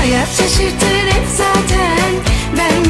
Hayat şaşırtır hep zaten. Ben